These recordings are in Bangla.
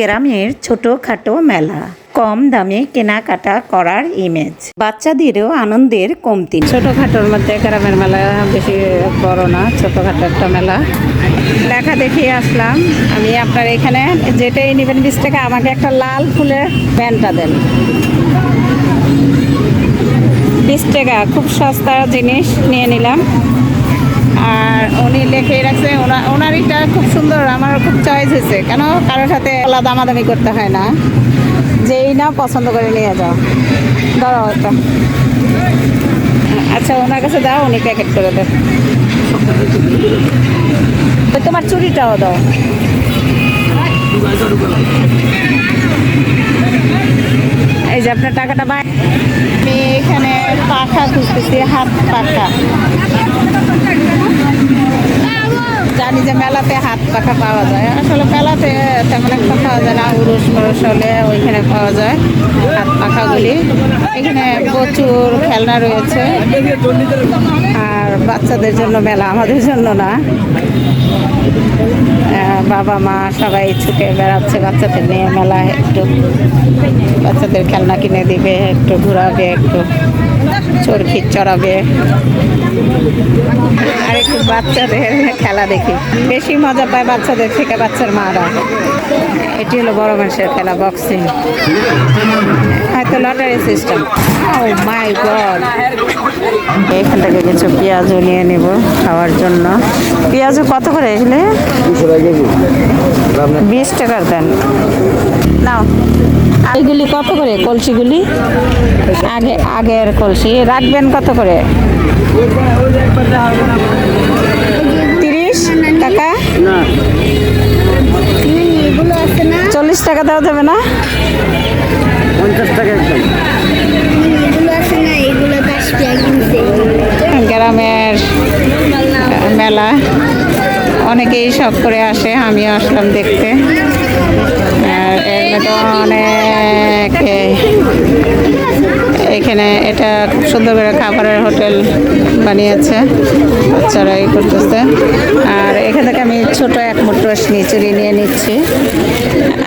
গ্রামের ছোটখাটো মেলা। কম দামে কেনাকাটা করার ইমেজ বাচ্চাদেরও আনন্দের কমতি। ছোটোখাটোর মধ্যে গ্রামের মেলা বেশি বড় না, ছোটোখাটো একটা মেলা। লেখা দেখিয়ে আসলাম। আমি আপনার এখানে যেটাই নেবেন বিশ টাকা, আমাকে একটা লাল ফুলের প্যান্টটা দেন। বিশ টাকা, খুব সস্তা জিনিস নিয়ে নিলাম। আর উনি লিখে রাখছে, ওনা- ওনার এটা খুব সুন্দর, আমার খুব চয়েস হয়েছে। কেন? কারোর সাথে আলাদা দামাদামি করতে হয় না। যেই না পছন্দ করে নিয়ে যাও। ধরো একটা। আচ্ছা ওনার কাছে দাও, উনি প্যাকেট করে দেন তোমার চুরিটাও দাও। এই যে আপনার টাকাটা বাই আমি এখানে পাখা খুঁজতেছি, হাত পাখা। জানি যে মেলাতে হাত পাখা পাওয়া যায়। আসলে মেলাতে তেমন একটা পাওয়া যায় না, উরুস মরুস হলে ওইখানে পাওয়া যায় হাত পাখাগুলি। এখানে প্রচুর খেলনা রয়েছে। বাচ্চাদের জন্য মেলা, আমাদের জন্য না। বাবা মা সবাই ছুটে বেড়াচ্ছে বাচ্চাদের নিয়ে মেলায়, একটু বাচ্চাদের খেলনা কিনে দিবে, একটু ঘোরাবে, একটু চরখি চড়াবে। আর একটু বাচ্চাদের খেলা দেখি। বেশি মজা পায় বাচ্চাদের থেকে বাচ্চার মারা। এটি হলো বড় মানুষের খেলা বক্সিং হয়তো lottery system oh my God এখান থেকে কিছু পেঁয়াজও নিয়ে নেব খাওয়ার জন্য। পেঁয়াজও কত করে এগুলো? বিশ টাকার দেন। নাও। এইগুলি কত করে কলসিগুলি? আগে আগের কলসি। রাখবেন কত করে? তিরিশ টাকা? এগুলো চল্লিশ টাকা দেওয়া যাবে না এগুলো আছে না এগুলো দশ টাকা কিনছে গ্রামের মেলা অনেকেই শখ করে আসে আমি আসলাম দেখতে। আর এখানে তো অনেক এখানে এটা খুব সুন্দর করে খাবারের হোটেল বানিয়েছে বাচ্চারা এই করতেছে। আর এখান থেকে আমি ছোট এক মুঠ রেশমি চুড়ি নিয়ে নিচ্ছি।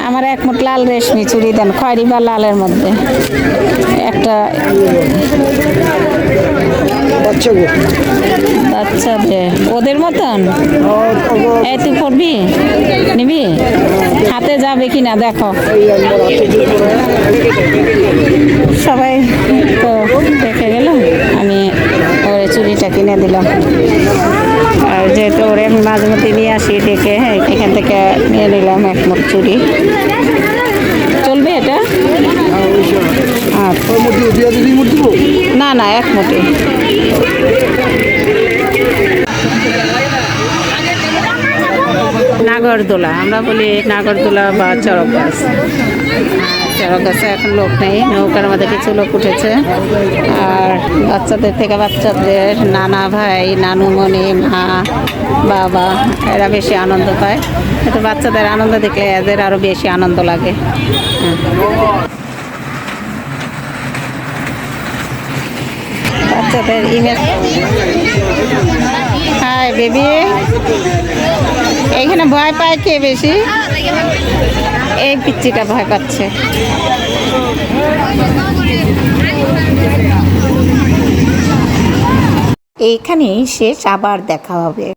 আমার এক মুঠ লাল রেশমি চুড়ি দেন খয়েরি বা লালের মধ্যে। একটা বাচ্চাদের ওদের মতন? এই তুই পড়বি? নিবি? হাতে যাবে কিনা দেখো। সবাই তো দেখে গেল আমি ওর কিনে দিলাম। আর যেহেতু ওরে আমি মাঝে মধ্যে নিয়ে আসি ডেকে হ্যাঁ এখান থেকে নিয়ে নিলাম এক মুখ চুরি চলবে এটা? আচ্ছা। না না এক মুঠি। নাগরদোলা আমরা বলি নাগরদোলা বা চড়ক গাছ চড়ক গাছে এখন লোক নেই, নৌকার মধ্যে কিছু লোক উঠেছে। আর বাচ্চাদের থেকে বাচ্চাদের নানা ভাই নানুমণি মা, বাবা, এরা বেশি আনন্দ পায়। কিন্তু বাচ্চাদের আনন্দ দেখলে এদের আরও বেশি আনন্দ লাগে। বাচ্চাদের ইমেজ হাই, বেবি। এইখানে ভয় পায় কে বেশি? এই পিচ্চিটা ভয় পাচ্ছে। এইখানেই শেষ আবার দেখা হবে।